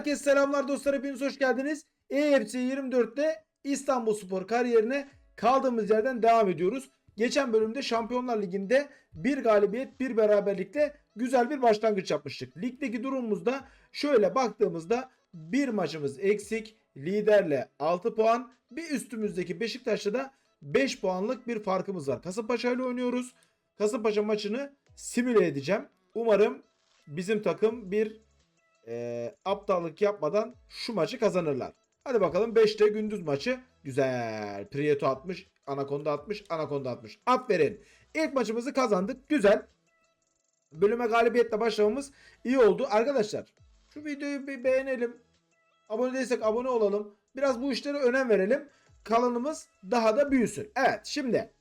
Herkese selamlar dostlar hepiniz hoş geldiniz. EFC 24'te İstanbul Spor kariyerine kaldığımız yerden devam ediyoruz. Geçen bölümde Şampiyonlar Ligi'nde bir galibiyet bir beraberlikle güzel bir başlangıç yapmıştık. Ligdeki durumumuzda şöyle baktığımızda bir maçımız eksik. Liderle 6 puan bir üstümüzdeki Beşiktaş'ta da 5 puanlık bir farkımız var. Kasımpaşa ile oynuyoruz. Kasımpaşa maçını simüle edeceğim. Umarım bizim takım bir e, aptallık yapmadan şu maçı kazanırlar. Hadi bakalım 5'te gündüz maçı. Güzel. Prieto atmış. Anaconda atmış. Anaconda atmış. Aferin. İlk maçımızı kazandık. Güzel. Bölüme galibiyetle başlamamız iyi oldu. Arkadaşlar şu videoyu bir beğenelim. Abone değilsek abone olalım. Biraz bu işlere önem verelim. Kalanımız daha da büyüsün. Evet şimdi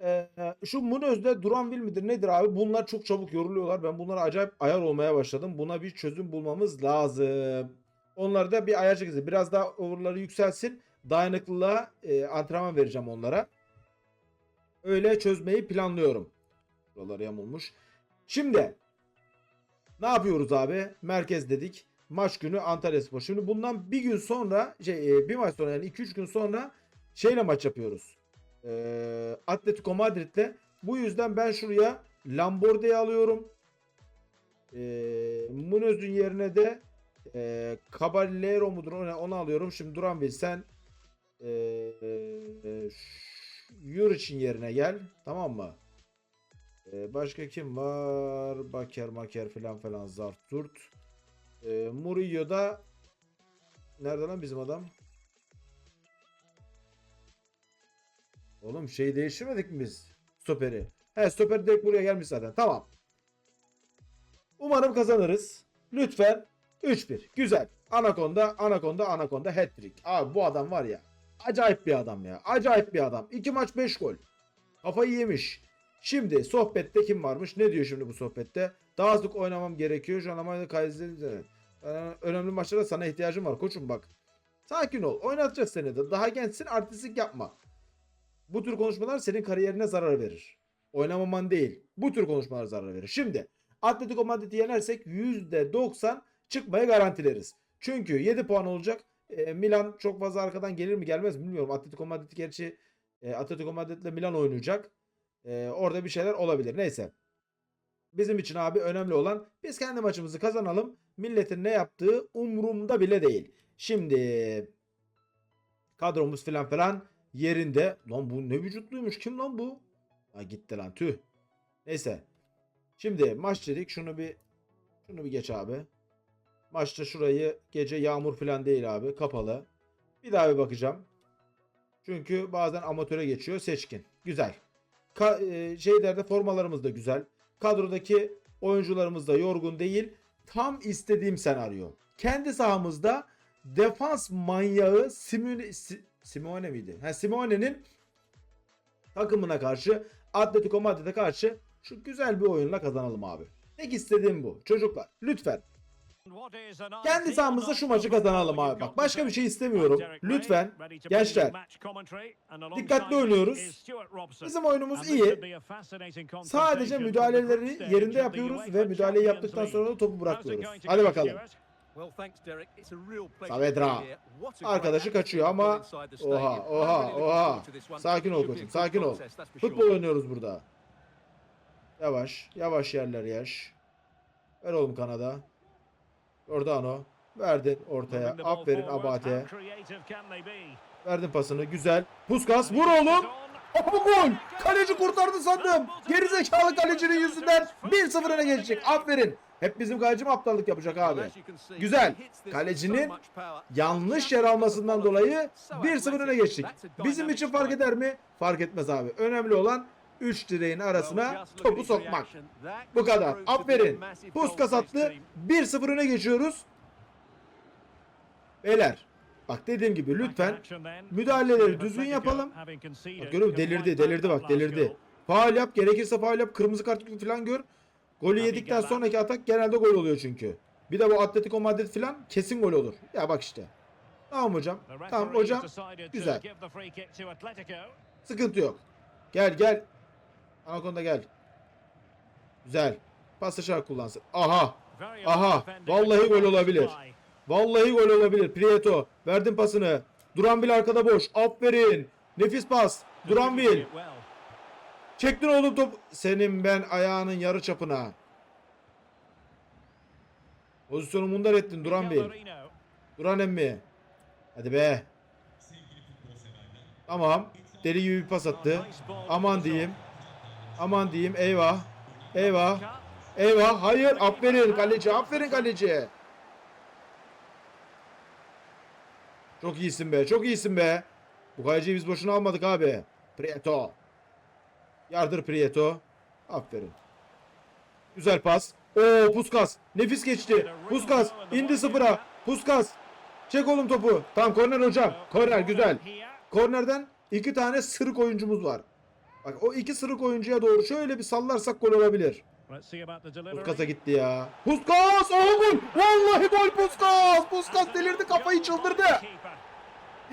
ee, şu Munöz'de Duranville midir nedir abi? Bunlar çok çabuk yoruluyorlar. Ben bunlara acayip ayar olmaya başladım. Buna bir çözüm bulmamız lazım. Onları da bir ayar çekeceğiz. Biraz daha overları yükselsin. Dayanıklılığa e, antrenman vereceğim onlara. Öyle çözmeyi planlıyorum. Buralar yamulmuş. Şimdi ne yapıyoruz abi? Merkez dedik. Maç günü Antalya Spor. Şimdi bundan bir gün sonra şey e, bir maç sonra yani 2-3 gün sonra şeyle maç yapıyoruz. Ee, Atletico Madrid'le. Bu yüzden ben şuraya Lamborde'yi alıyorum. Ee, Munoz'un yerine de e, Caballero mudur onu, onu alıyorum. Şimdi Duranville sen e, e, Juric'in yerine gel. Tamam mı? Ee, başka kim var? Baker Maker falan falan Zart Zurt. Ee, Murillo da nerede lan bizim adam? Oğlum şey değiştirmedik mi biz? Stoperi. He stoper direkt buraya gelmiş zaten. Tamam. Umarım kazanırız. Lütfen 3-1. Güzel. Anaconda, Anaconda, Anaconda hat-trick. Abi bu adam var ya. Acayip bir adam ya. Acayip bir adam. 2 maç 5 gol. Kafayı yemiş. Şimdi sohbette kim varmış? Ne diyor şimdi bu sohbette? Daha sık oynamam gerekiyor. Şu an kaydedildi. Önemli maçlarda sana ihtiyacım var koçum bak. Sakin ol. Oynatacağız seni de. Daha gençsin artistik yapma. Bu tür konuşmalar senin kariyerine zarar verir. Oynamaman değil. Bu tür konuşmalar zarar verir. Şimdi Atletico Madrid'i yenersek %90 çıkmayı garantileriz. Çünkü 7 puan olacak. E, Milan çok fazla arkadan gelir mi gelmez mi bilmiyorum. Atletico Madrid gerçi e, Atletico Madrid ile Milan oynayacak. E, orada bir şeyler olabilir. Neyse. Bizim için abi önemli olan biz kendi maçımızı kazanalım. Milletin ne yaptığı umurumda bile değil. Şimdi kadromuz falan falan yerinde. Lan bu ne vücutluymuş kim lan bu? Ha gitti lan tüh. Neyse. Şimdi maç dedik şunu bir şunu bir geç abi. Maçta şurayı gece yağmur falan değil abi kapalı. Bir daha bir bakacağım. Çünkü bazen amatöre geçiyor seçkin. Güzel. Ka e, şeylerde formalarımız da güzel. Kadrodaki oyuncularımız da yorgun değil. Tam istediğim senaryo. Kendi sahamızda defans manyağı Simone, Si- Simone miydi? Ha, Simone'nin takımına karşı Atletico Madrid'e karşı şu güzel bir oyunla kazanalım abi. Tek istediğim bu. Çocuklar lütfen Kendi sahamızda şu maçı kazanalım abi. Bak başka bir şey istemiyorum. Lütfen gençler dikkatli oynuyoruz. Bizim oyunumuz iyi. Sadece müdahaleleri yerinde yapıyoruz ve müdahaleyi yaptıktan sonra da topu bırakıyoruz. Hadi bakalım. Saavedra. Arkadaşı kaçıyor ama oha oha oha. Sakin ol koçum sakin ol. Futbol oynuyoruz burada. Yavaş yavaş yerler yaş. Ver oğlum kanada. Oradan o. Verdin ortaya. Aferin Abate. Verdin pasını. Güzel. Puskas vur oğlum. Oha gol. Kaleci kurtardı sandım. Gerizekalı kalecinin yüzünden 1-0 öne geçecek. Aferin. Hep bizim kalecim aptallık yapacak abi. Güzel. Kalecinin yanlış yer almasından dolayı 1-0 öne geçtik. Bizim için fark eder mi? Fark etmez abi. Önemli olan 3 direğin arasına topu sokmak. Bu kadar. Aferin. Puskas attı. 1-0 öne geçiyoruz. Beyler. Bak dediğim gibi lütfen müdahaleleri düzgün yapalım. Bak görüyor musun? Delirdi, delirdi bak, delirdi. Faal yap, gerekirse faal yap, kırmızı kart falan gör. Golü yedikten sonraki atak genelde gol oluyor çünkü. Bir de bu Atletico Madrid falan kesin gol olur. Ya bak işte. Tamam hocam. Tamam hocam. Güzel. Sıkıntı yok. Gel gel. Anaconda gel. Güzel. Pas dışarı kullansın. Aha. Aha, vallahi gol olabilir. Vallahi gol olabilir. Prieto. Verdin pasını. Duranville arkada boş. Aferin. Nefis pas. Duranville. Çektin oğlum top. Senin ben ayağının yarı çapına. Pozisyonu mundar ettin Duranville. Duran emmi. Hadi be. Tamam. Deli gibi bir pas attı. Aman diyeyim. Aman diyeyim. Eyvah. Eyvah. Eyvah. Hayır. Aferin kaleci. Aferin kaleci. Çok iyisin be. Çok iyisin be. Bu kaleciyi biz boşuna almadık abi. Prieto. Yardır Prieto. Aferin. Güzel pas. Oo Puskas. Nefis geçti. Puskas. indi sıfıra. Puskas. Çek oğlum topu. Tamam korner hocam. Korner güzel. Kornerden iki tane sırık oyuncumuz var. Bak o iki sırık oyuncuya doğru şöyle bir sallarsak gol olabilir. Puskas'a gitti ya. Puskas! Oha gol! Vallahi gol Puskas! Puskas delirdi kafayı çıldırdı.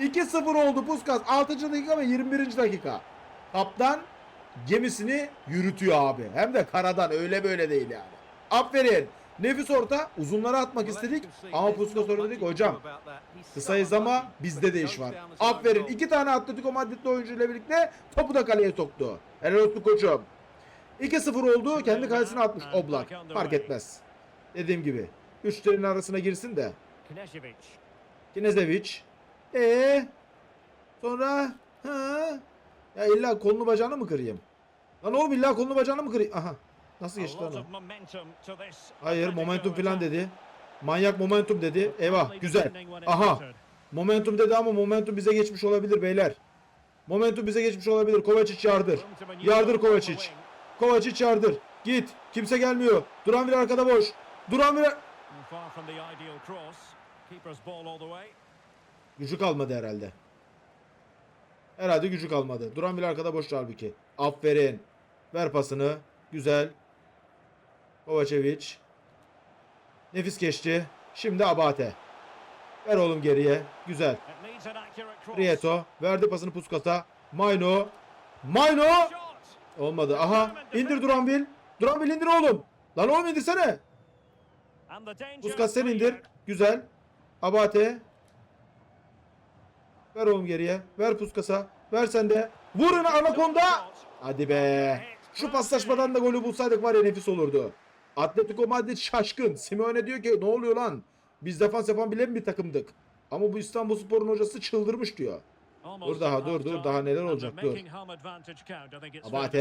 2-0 oldu Puskas. 6. dakika ve 21. dakika. Kaptan gemisini yürütüyor abi. Hem de karadan öyle böyle değil yani. Aferin. Nefis orta. Uzunlara atmak istedik. Ama Puskas orada dedik hocam. Kısayız ama bizde de iş var. Aferin. iki tane Atletico Madrid'li oyuncuyla birlikte topu da kaleye soktu. Helal olsun koçum. 2-0 oldu. Kendi kalesine atmış Oblak. Fark etmez. Dediğim gibi. Üçlerin arasına girsin de. Kinezevic. Ee, sonra ha ya illa kolunu bacağını mı kırayım? Lan oğlum illa kolunu bacağını mı kırayım? Aha. Nasıl geçti lan o? Hayır momentum falan dedi. Manyak momentum dedi. Eyvah güzel. Aha. Momentum dedi ama momentum bize geçmiş olabilir beyler. Momentum bize geçmiş olabilir. Kovacic yardır. Yardır Kovacic. Kovacic yardır. Git. Kimse gelmiyor. Duran bir arkada boş. Duran bir gücü kalmadı herhalde. Herhalde gücü kalmadı. Duran bir arkada boş halbuki. Aferin. Ver pasını. Güzel. Kovacevic. Nefis geçti. Şimdi Abate. Ver oğlum geriye. Güzel. Prieto. Verdi pasını Puskas'a. Mayno. Mayno. Olmadı. Aha. İndir Duranville. Duranville indir oğlum. Lan oğlum indirsene. Puskas sen indir. Güzel. Abate. Ver oğlum geriye. Ver Puskas'a. Ver sen de. Vurun Anaconda. Hadi be. Şu paslaşmadan da golü bulsaydık var ya nefis olurdu. Atletico Madrid şaşkın. Simeone diyor ki ne oluyor lan? Biz defans yapan bile mi bir takımdık? Ama bu İstanbulspor'un hocası çıldırmış diyor. Dur daha dur dur daha neler olacak dur. Abate.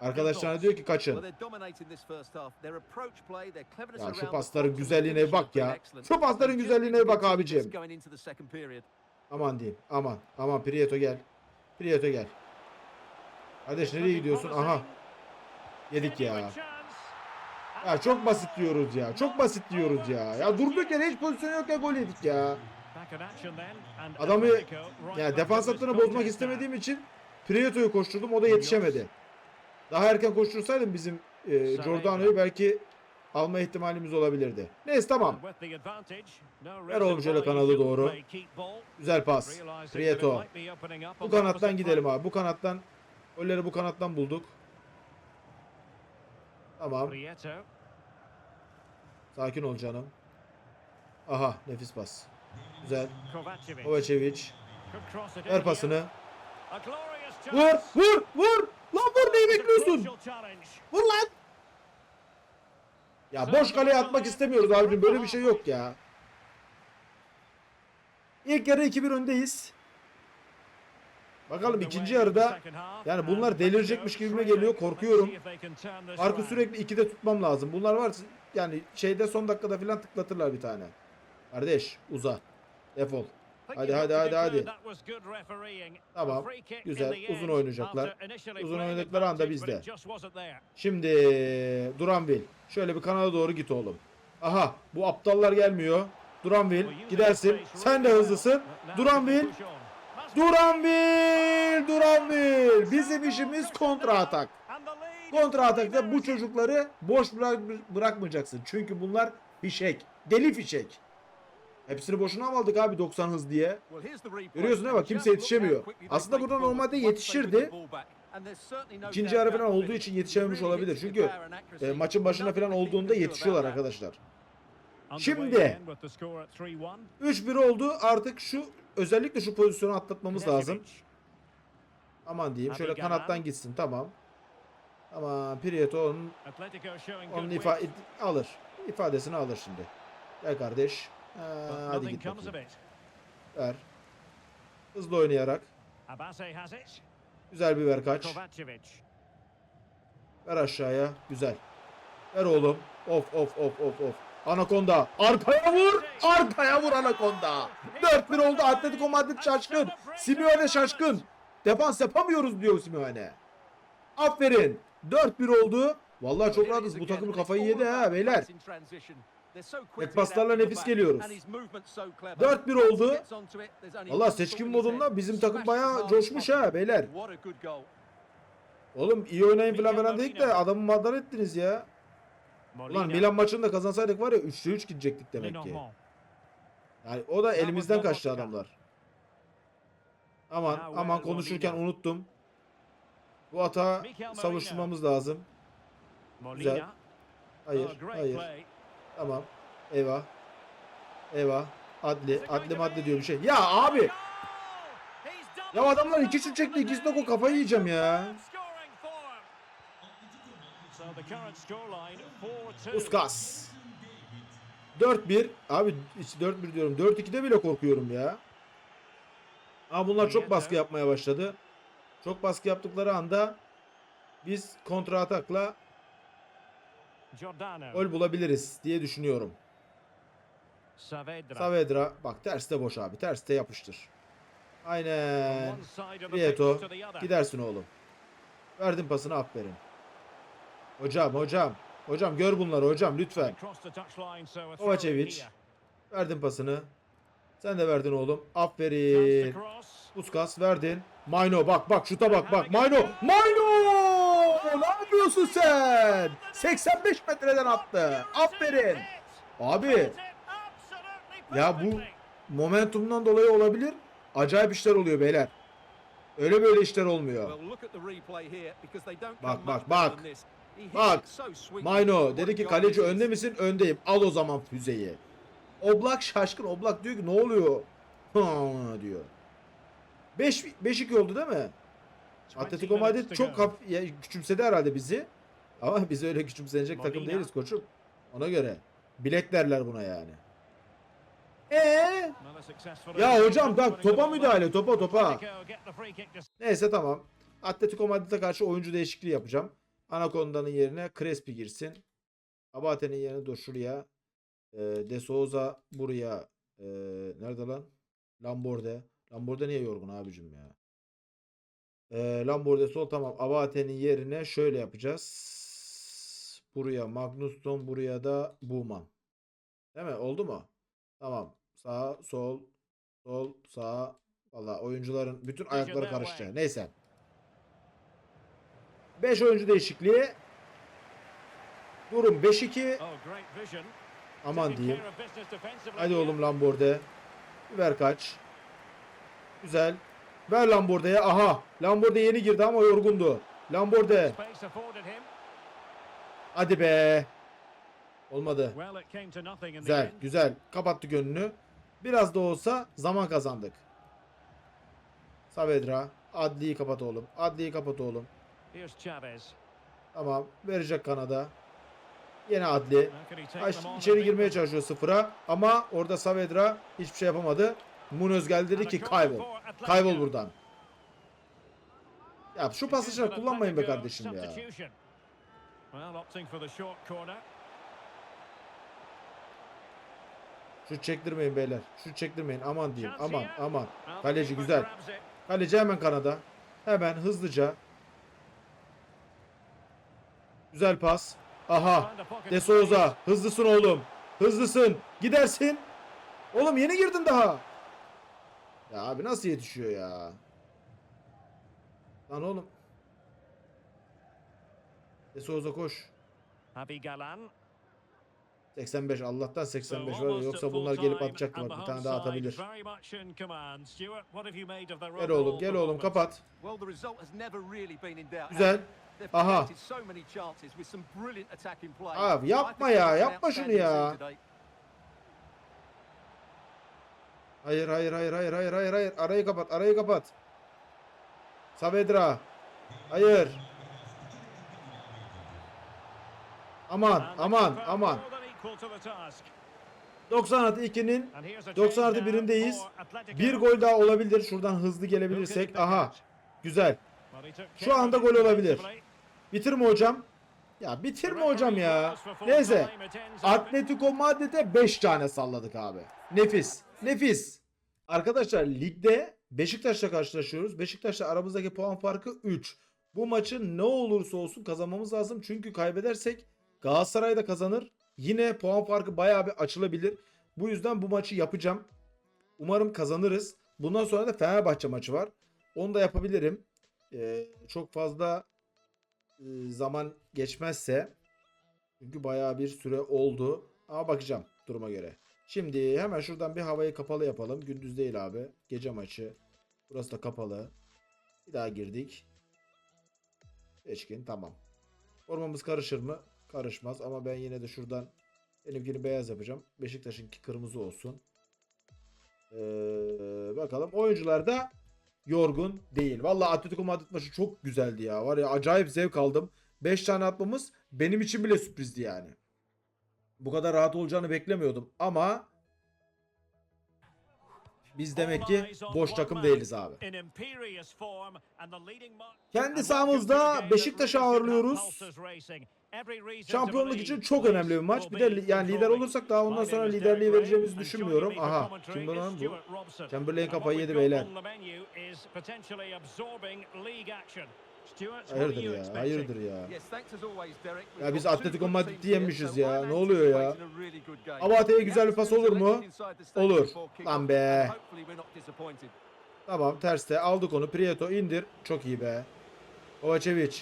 Arkadaşlarına diyor ki kaçın. Ya şu pasların güzelliğine bak ya. Şu pasların güzelliğine bak abicim. Aman diyeyim. Aman. Aman Prieto gel. Prieto gel. Kardeş nereye gidiyorsun? Aha. Yedik ya. Ya çok basit diyoruz ya. Çok basit diyoruz ya. Ya durduk yere hiç pozisyon yok ya gol yedik ya. Adamı ya defans hattını bozmak istemediğim için Prieto'yu koşturdum o da yetişemedi. Daha erken koştursaydım bizim e, Giordano'yu belki alma ihtimalimiz olabilirdi. Neyse tamam. Ver oğlum şöyle kanalı doğru. Güzel pas. Prieto. Bu kanattan gidelim abi. Bu kanattan golleri bu kanattan bulduk. Tamam. Sakin ol canım. Aha nefis pas. Güzel. Kovacevic. Ver pasını. Vur vur vur. Lan vur neyi bekliyorsun? Vur lan. Ya boş kaleye atmak istemiyoruz abicim. Böyle bir şey yok ya. İlk yarı 2-1 öndeyiz. Bakalım ikinci yarıda yani bunlar delirecekmiş gibime geliyor. Korkuyorum. Farkı sürekli 2'de tutmam lazım. Bunlar var yani şeyde son dakikada falan tıklatırlar bir tane. Kardeş uza. Defol. Hadi hadi hadi hadi. Tamam, güzel. Uzun oynayacaklar. Uzun oynadıkları anda bizde. Şimdi Duranville. Şöyle bir kanala doğru git oğlum. Aha bu aptallar gelmiyor. Duranville gidersin. Sen de hızlısın. Duranville. Duranville. Duranville. Bizim işimiz kontra atak. Kontra atakta bu çocukları boş bırak bırakmayacaksın. Çünkü bunlar fişek. Deli fişek. Hepsini boşuna mı aldık abi 90 hız diye? Görüyorsun değil mi? Kimse yetişemiyor. Aslında burada normalde yetişirdi. İkinci yarı falan olduğu için yetişememiş olabilir. Çünkü e, maçın başına falan olduğunda yetişiyorlar arkadaşlar. Şimdi 3-1 oldu. Artık şu özellikle şu pozisyonu atlatmamız lazım. Aman diyeyim. Şöyle kanattan gitsin. Tamam. Tamam. Prieto onun, onun ifa alır. İfadesini alır şimdi. Gel kardeş. Ha, hadi git bakayım. Ver. Hızlı oynayarak. Güzel bir ver kaç. Ver aşağıya. Güzel. Ver oğlum. Of of of of of. Anakonda. Arkaya vur. Arkaya vur Anakonda. 4-1 oldu. Atletico Madrid şaşkın. Simeone şaşkın. Defans yapamıyoruz diyor Simeone. Aferin. 4-1 oldu. Vallahi çok rahatız. Bu takım kafayı yedi ha beyler. Tek paslarla nefis geliyoruz. 4-1 oldu. Vallahi seçkin modunda bizim takım bayağı coşmuş ha beyler. Oğlum iyi oynayın falan falan dedik de adamı madar ettiniz ya. Ulan Milan maçını da kazansaydık var ya 3'te 3 gidecektik demek ki. Yani o da elimizden kaçtı adamlar. Aman aman konuşurken unuttum. Bu hata savuşturmamız lazım. Güzel. Hayır, hayır. Tamam. Eyvah. Eyvah. Adli. Adli madde diyor bir şey. Ya abi. Ya adamlar iki şut çekti. ikisi de gol. Kafayı yiyeceğim ya. Uskas. 4-1. Abi hiç 4-1 diyorum. 4-2'de bile korkuyorum ya. Ama bunlar çok baskı yapmaya başladı. Çok baskı yaptıkları anda biz kontra atakla gol bulabiliriz diye düşünüyorum. Saavedra bak terste boş abi. Terste yapıştır. Aynen. Prieto. Gidersin oğlum. Verdim pasını aferin. Hocam hocam. Hocam gör bunları hocam lütfen. Kovacevic. Verdim pasını. Sen de verdin oğlum. Aferin. Puskas verdin. Mayno bak bak şuta bak bak. Mayno. Mayno! Yapıyorsun sen? 85 metreden attı. Aferin. Abi ya bu momentumdan dolayı olabilir. Acayip işler oluyor beyler. Öyle böyle işler olmuyor. Bak bak bak. Bak. Mayno dedi ki kaleci önde misin? Öndeyim. Al o zaman füzeyi. Oblak şaşkın. Oblak diyor ki ne oluyor? Ha diyor. 5 5-2 oldu değil mi? Atletico Madrid çok haf- ya, küçümsedi herhalde bizi. Ama biz öyle küçümsenecek takım Molina. değiliz koçum. Ona göre. Bilek derler buna yani. Ee? Ya hocam bak topa müdahale topa topa. Neyse tamam. Atletico Madrid'e karşı oyuncu değişikliği yapacağım. Anaconda'nın yerine Crespi girsin. Abate'nin yerine dur şuraya. Ee, De Souza buraya. Ee, nerede lan? Lamborde. Lamborde niye yorgun abicim ya? Ee, Lamborde sol tamam. Abate'nin yerine şöyle yapacağız. Buraya Magnusson buraya da Buman. Değil mi? Oldu mu? Tamam. Sağ, sol, sol, sağ. Valla oyuncuların bütün ayakları karıştı. Neyse. 5 oyuncu değişikliği. Durum 5-2. Aman diyeyim. Hadi oğlum Lamborde. Ver kaç. Güzel. Ver Lamborde'ye. Aha. Lamborde yeni girdi ama yorgundu. Lamborde. Hadi be. Olmadı. Güzel. Güzel. Kapattı gönlünü. Biraz da olsa zaman kazandık. Saavedra. Adli'yi kapat oğlum. Adli'yi kapat oğlum. Tamam. Verecek Kanada. Yine Adli. İçeri girmeye çalışıyor sıfıra. Ama orada Saavedra hiçbir şey yapamadı. Munöz geldi dedi ki kaybol. Kaybol buradan. Ya şu pasajları kullanmayın be kardeşim ya. Şu çektirmeyin beyler. Şu çektirmeyin. Aman diyeyim. Aman aman. Kaleci güzel. Kaleci hemen Kanada. Hemen hızlıca. Güzel pas. Aha. De Souza. Hızlısın oğlum. Hızlısın. Gidersin. Oğlum yeni girdin daha. Ya abi nasıl yetişiyor ya? Lan oğlum. De Souza koş. Abi Galan. 85 Allah'tan 85 var ya, yoksa bunlar gelip atacaktı bak bir tane daha atabilir. Gel oğlum gel oğlum kapat. Güzel. Aha. Abi yapma ya, yapma şunu ya. Hayır hayır hayır hayır hayır hayır hayır arayı kapat arayı kapat. Saavedra. Hayır. Aman aman aman. 90 artı 2'nin 90 artı birindeyiz. bir gol daha olabilir. Şuradan hızlı gelebilirsek. Aha. Güzel. Şu anda gol olabilir. Bitirme hocam. Ya bitirme hocam ya. Neyse. Atletico Madrid'e 5 tane salladık abi. Nefis. Nefis. Arkadaşlar ligde Beşiktaş'la karşılaşıyoruz. Beşiktaş'la aramızdaki puan farkı 3. Bu maçı ne olursa olsun kazanmamız lazım. Çünkü kaybedersek Galatasaray da kazanır. Yine puan farkı bayağı bir açılabilir. Bu yüzden bu maçı yapacağım. Umarım kazanırız. Bundan sonra da Fenerbahçe maçı var. Onu da yapabilirim. Ee, çok fazla e, zaman geçmezse çünkü bayağı bir süre oldu. Ama bakacağım duruma göre. Şimdi hemen şuradan bir havayı kapalı yapalım. Gündüz değil abi. Gece maçı. Burası da kapalı. Bir daha girdik. Seçkin tamam. Formamız karışır mı? Karışmaz ama ben yine de şuradan benimkini beyaz yapacağım. Beşiktaş'ınki kırmızı olsun. Ee, bakalım. Oyuncular da yorgun değil. Vallahi Atletico Madrid maçı çok güzeldi ya. Var ya acayip zevk aldım. 5 tane atmamız benim için bile sürprizdi yani. Bu kadar rahat olacağını beklemiyordum ama biz demek ki boş takım değiliz abi. Kendi sahamızda Beşiktaş'ı ağırlıyoruz. Şampiyonluk için çok önemli bir maç. Bir de yani lider olursak daha ondan sonra liderliği vereceğimizi düşünmüyorum. Aha. Kim lan bu? Chamberlain kafayı yedi beyler. Hayırdır ya? Hayırdır ya? Ya biz Atletico Madrid'i yenmişiz ya. Ne oluyor ya? anticipating a really good game. Abate'ye güzel bir pas olur mu? Olur. Lan be. Tamam terste aldık onu. Prieto indir. Çok iyi be. Kovacevic.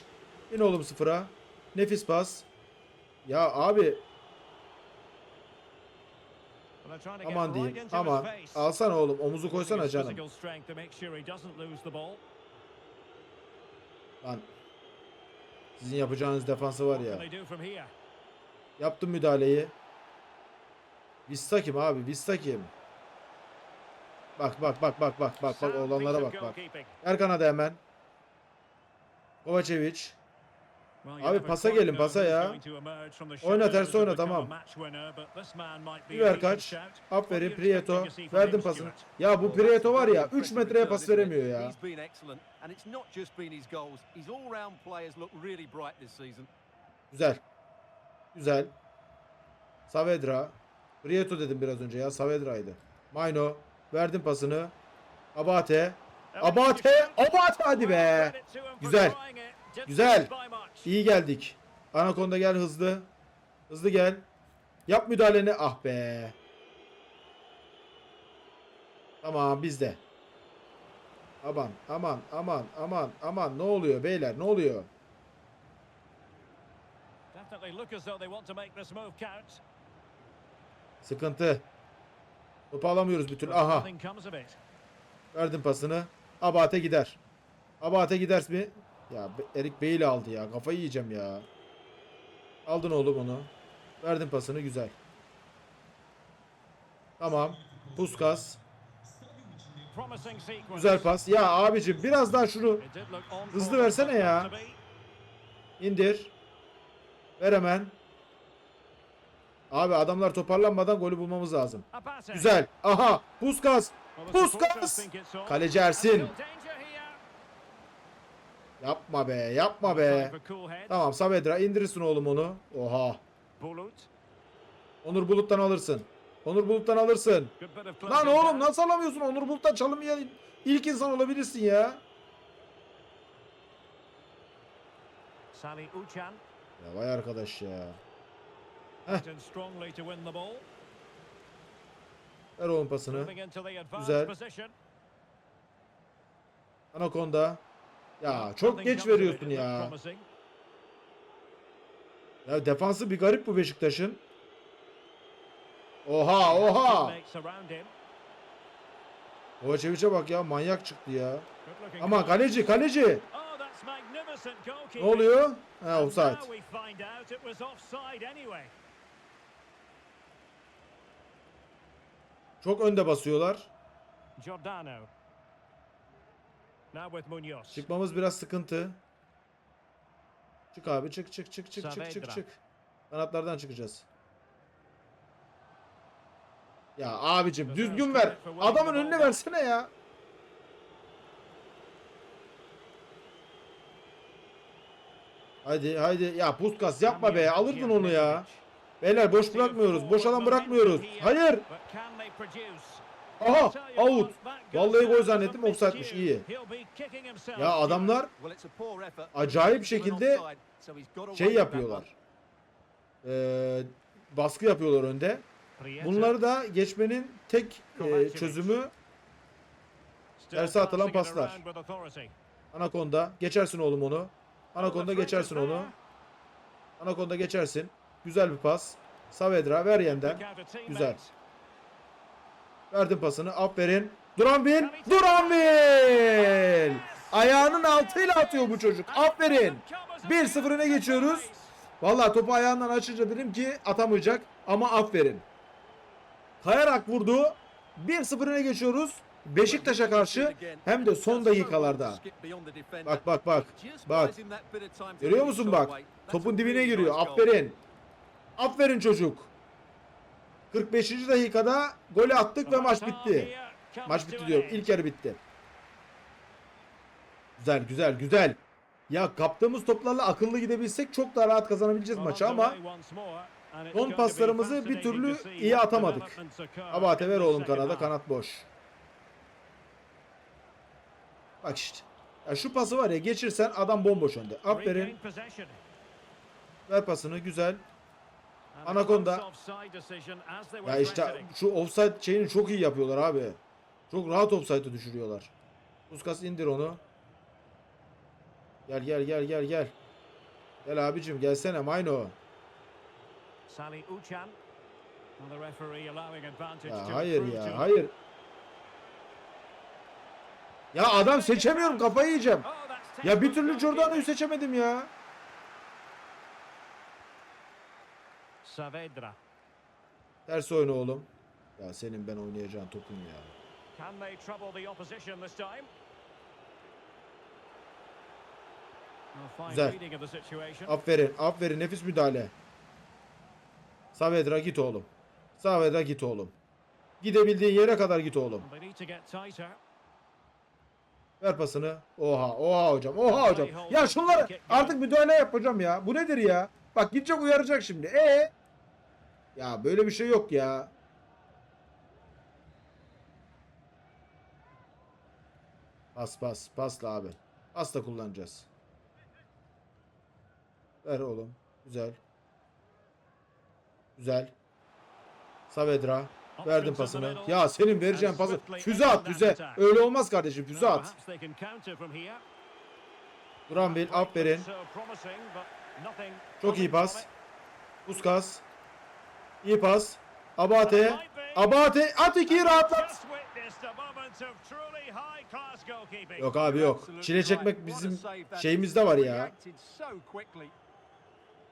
İn oğlum sıfıra. Nefis pas. Ya abi aman diyeyim. Aman. Alsana oğlum. Omuzu koysana canım. Lan. Sizin yapacağınız defansı var ya. Yaptım müdahaleyi. Vista kim abi? Vista kim? Bak bak bak bak bak bak bak olanlara bak bak. Erkan'a da hemen. Kovacevic. Abi pasa gelin pasa ya. Oyna ters oyna tamam. Bir ver kaç. Aferin Prieto. Verdim pasını. Ya bu Prieto var ya 3 metreye pas veremiyor ya. Güzel. Güzel. Saavedra. Prieto dedim biraz önce ya. Saavedra'ydı. Maino. Verdim pasını. Abate. Abate. Abate hadi be. Güzel. Güzel. İyi geldik. Anakonda gel hızlı. Hızlı gel. Yap müdahaleni. Ah be. Tamam bizde. Aman aman aman aman aman ne oluyor beyler ne oluyor? Sıkıntı. Topu alamıyoruz bir türlü. Aha. Verdim pasını. Abate gider. Abate gider mi? Ya Erik Bale aldı ya. Kafayı yiyeceğim ya. Aldın oğlum onu. Verdim pasını güzel. Tamam. Puskas. Güzel pas. Ya abicim biraz daha şunu Hızlı versene ya. indir. Ver hemen. Abi adamlar toparlanmadan golü bulmamız lazım. Güzel. Aha. Puskas. Puskas. Kaleci Ersin. Yapma be. Yapma be. Tamam Saavedra indirirsin oğlum onu. Oha. Onur Bulut'tan alırsın. Onur Bulut'tan alırsın. Lan oğlum nasıl alamıyorsun? Onur Bulut'tan çalımaya ilk insan olabilirsin ya. Ya vay arkadaş ya. ball. Ver oğlum pasını. Güzel. position. Ya çok geç veriyorsun ya. Ya defansı bir garip bu Beşiktaş'ın. Oha oha. Kovacevic'e bak ya manyak çıktı ya. Goal. kaleci kaleci. Oh, Ne oluyor? Ha offside. Çok önde basıyorlar. Giordano. Çıkmamız biraz sıkıntı. Çık abi çık çık çık çık çık çık çık. Kanatlardan çıkacağız. Ya abicim düzgün ver. Adamın önüne versene ya. Haydi haydi ya Puskas yapma be alırdın onu ya. Beyler boş bırakmıyoruz. Boş alan bırakmıyoruz. Hayır. Aha out. Vallahi gol zannettim offside'miş iyi. Ya adamlar. Acayip şekilde şey yapıyorlar. Ee, baskı yapıyorlar önde. Bunları da geçmenin tek e, çözümü terse atılan paslar. Anakonda. Geçersin oğlum onu. Anakonda geçersin onu. Anakonda geçersin. Güzel bir pas. Saavedra ver yeniden. Güzel. Verdim pasını. Aferin. Duranvil. Duranvil. Ayağının altıyla atıyor bu çocuk. Aferin. 1-0 öne geçiyoruz. Vallahi topu ayağından açınca dedim ki atamayacak ama aferin. Kayarak vurdu. 1-0 öne geçiyoruz. Beşiktaş'a karşı hem de son dakikalarda. Bak bak bak. Bak. Görüyor musun bak? Topun dibine giriyor. Aferin. Aferin çocuk. 45. dakikada golü attık ve maç bitti. Maç bitti diyorum. İlk yarı bitti. Güzel güzel güzel. Ya kaptığımız toplarla akıllı gidebilsek çok daha rahat kazanabileceğiz maçı ama son paslarımızı bir türlü iyi atamadık. Abate ver oğlum kanada kanat boş. Bak işte. Ya şu pası var ya geçirsen adam bomboş önde. Aferin. Ver pasını güzel. Anaconda. Ya işte şu offside şeyini çok iyi yapıyorlar abi. Çok rahat offside'ı düşürüyorlar. Puskas indir onu. Gel gel gel gel gel. Gel abicim gelsene Mayno. Ya hayır ya hayır. Ya adam seçemiyorum kafayı yiyeceğim. Oh, Ya bir türlü goalkeeping. seçemedim ya. Saavedra. Ters oyna oğlum. Ya senin ben oynayacağın topun ya. Can they trouble the opposition this time? Güzel. Aferin aferin nefis müdahale. Saavedra git oğlum. Saavedra git oğlum. Gidebildiğin yere kadar git oğlum. Ver pasını. Oha oha hocam oha hocam. Ya şunları artık müdahale yap hocam ya. Bu nedir ya? Bak gidecek uyaracak şimdi. E Ya böyle bir şey yok ya. Pas pas pasla abi. Pasla kullanacağız. Ver oğlum. Güzel. Güzel. Savedra. Verdim pasını. Ya senin vereceğin pası. Füze at füze. Öyle olmaz kardeşim füze at. Duranvil aferin. Çok iyi pas. Puskas. İyi pas. Abate. Abate. At ikiyi rahatlat. Yok abi yok. Çile çekmek bizim şeyimizde var ya.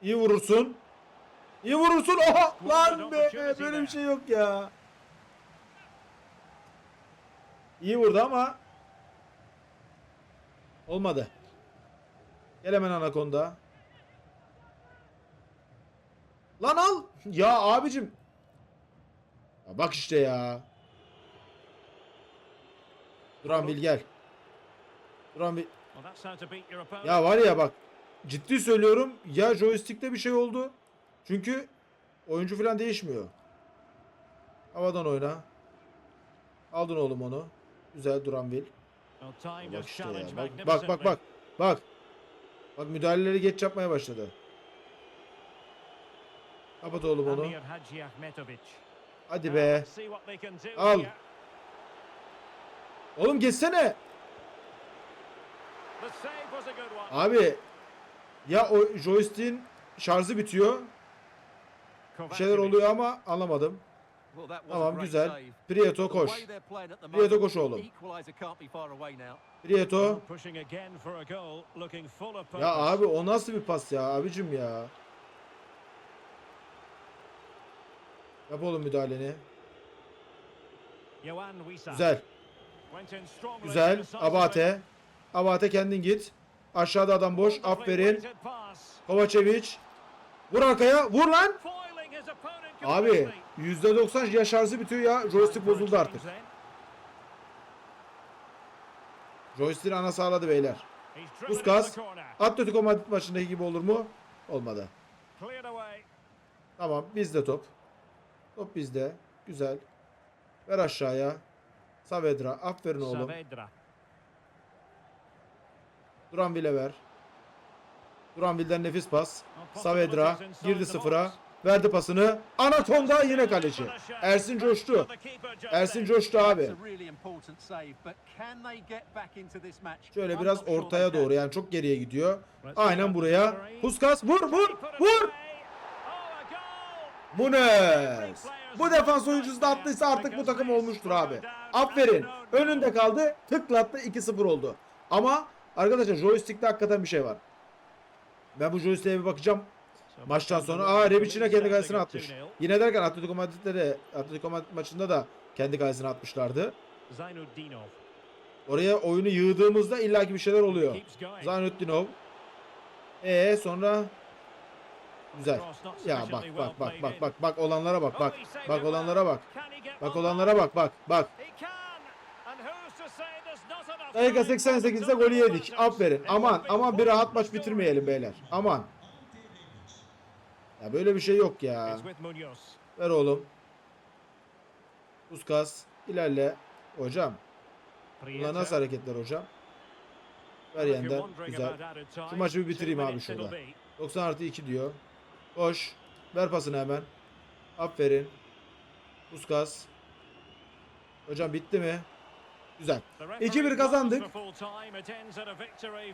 İyi vurursun. İyi vurursun. Oha lan be. Böyle bir şey yok ya. İyi vurdu ama olmadı. Gel hemen anakonda. Lan al. Ya abicim. Ya bak işte ya. Gel. How to beat your opponent. Ya var ya bak ciddi söylüyorum ya joystick'te bir şey oldu. Çünkü oyuncu falan değişmiyor. Havadan oyna. Aldın oğlum onu. Güzel. Well, time Bak işte ya. Bak bak bak bak. Bak. Bak müdahaleleri geç yapmaya başladı. Kapat oğlum onu. Hadi be. Al. Oğlum geçsene. Abi ya o joystick'in şarjı bitiyor. Bir şeyler oluyor ama anlamadım. Tamam güzel. Prieto koş. Prieto koş oğlum. Prieto. Ya abi o nasıl bir pas ya abicim ya. Yap oğlum müdahaleni. Güzel. Güzel. Abate. Abate kendin git. Aşağıda adam boş. Aferin. Kovacevic. Vur arkaya. Vur lan. Abi completely. %90 ya şarjı bitiyor ya joystick bozuldu artık. Joystick'in ana sağladı beyler. Puskas. Atletico Madrid maçındaki gibi olur mu? Olmadı. Tamam bizde top. Top bizde. Güzel. Ver aşağıya. Saavedra. Aferin oğlum. Saavedra. Duranville ver. Duranville'den nefis pas. Saavedra girdi sıfıra. Verdi pasını. Anatonda yine kaleci. Ersin coştu. Ersin coştu abi. Şöyle biraz ortaya doğru yani çok geriye gidiyor. Aynen buraya. Puskas vur vur vur. Munes. Bu defans oyuncusu da attıysa artık bu takım olmuştur abi. Aferin. Önünde kaldı. Tıklattı 2-0 oldu. Ama arkadaşlar joystick'te hakikaten bir şey var. Ben bu joystick'e bir bakacağım. Maçtan sonra aa Rebic'ine kendi kalesine atmış. Yine derken Atletico Madrid'de de Atletico Madrid maçında da kendi kalesine atmışlardı. Oraya oyunu yığdığımızda illaki bir şeyler oluyor. Going. Zaynutdinov. Ee sonra güzel. Ya bak bak bak bak bak bak olanlara bak bak. Bak olanlara bak. Bak olanlara bak bak bak. Dakika time for 88'de the golü yedik. Aferin. Aman aman bir rahat maç bitirmeyelim beyler. Aman. Ya böyle bir şey yok ya. Ver oğlum. Puskas ilerle. Hocam. Bunlar nasıl hareketler hocam? Ver wondering Güzel. Şu maçı bir bitireyim abi şurada. it'll be. 90 artı 2 diyor. Koş. Ver pasını hemen. Aferin. Puskas. Hocam bitti mi? Güzel. The referee 2-1 blows kazandık.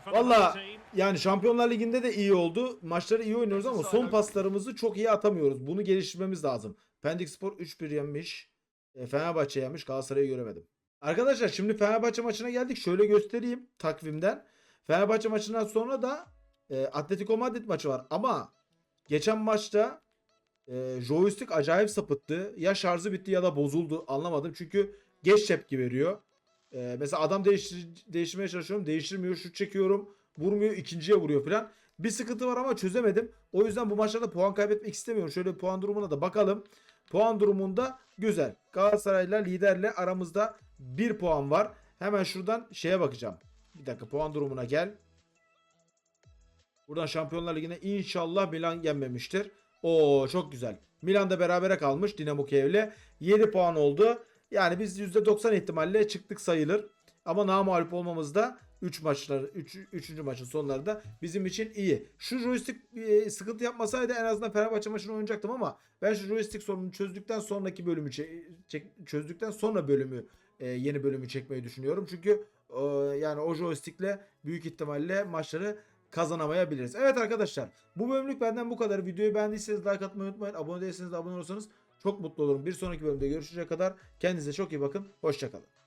Valla yani Şampiyonlar Ligi'nde de iyi oldu. Maçları iyi oynuyoruz ama son paslarımızı çok iyi atamıyoruz. Bunu geliştirmemiz lazım. Pendik Spor 3-1 yenmiş. E, Fenerbahçe yenmiş. Galatasaray'ı göremedim. Arkadaşlar şimdi Fenerbahçe maçına geldik. Şöyle göstereyim takvimden. Fenerbahçe maçından sonra da e, Atletico Madrid maçı var. Ama geçen maçta e, joystick acayip sapıttı. Ya şarjı bitti ya da bozuldu. Anlamadım. Çünkü geç tepki veriyor. E, mesela adam değiştir değiştirmeye çalışıyorum. Değiştirmiyor. Şut çekiyorum. Vurmuyor. ikinciye vuruyor falan. Bir sıkıntı var ama çözemedim. O yüzden bu maçlarda puan kaybetmek istemiyorum. Şöyle puan durumuna da bakalım. Puan durumunda güzel. Galatasaray'la liderle aramızda 1 puan var. Hemen şuradan şeye bakacağım. Bir dakika puan durumuna gel. Buradan Şampiyonlar Ligi'ne inşallah Milan yenmemiştir. Oo çok güzel. Milan da berabere kalmış Dinamo Kiev'le. 7 puan oldu. Yani biz %90 ihtimalle çıktık sayılır. Ama namalip olmamız da 3 maçlar 3. 3. maçın sonlarında bizim için iyi. Şu joystick e, sıkıntı yapmasaydı en azından Fenerbahçe maçını oynayacaktım ama ben şu joystick sorununu çözdükten sonraki bölümü çe- çek- çözdükten sonra bölümü e, yeni bölümü çekmeyi düşünüyorum. Çünkü e, yani o joystickle büyük ihtimalle maçları kazanamayabiliriz. Evet arkadaşlar bu bölümlük benden bu kadar. Videoyu beğendiyseniz like atmayı unutmayın. Abone değilseniz de abone olursanız çok mutlu olurum. Bir sonraki bölümde görüşecek kadar kendinize çok iyi bakın. Hoşçakalın.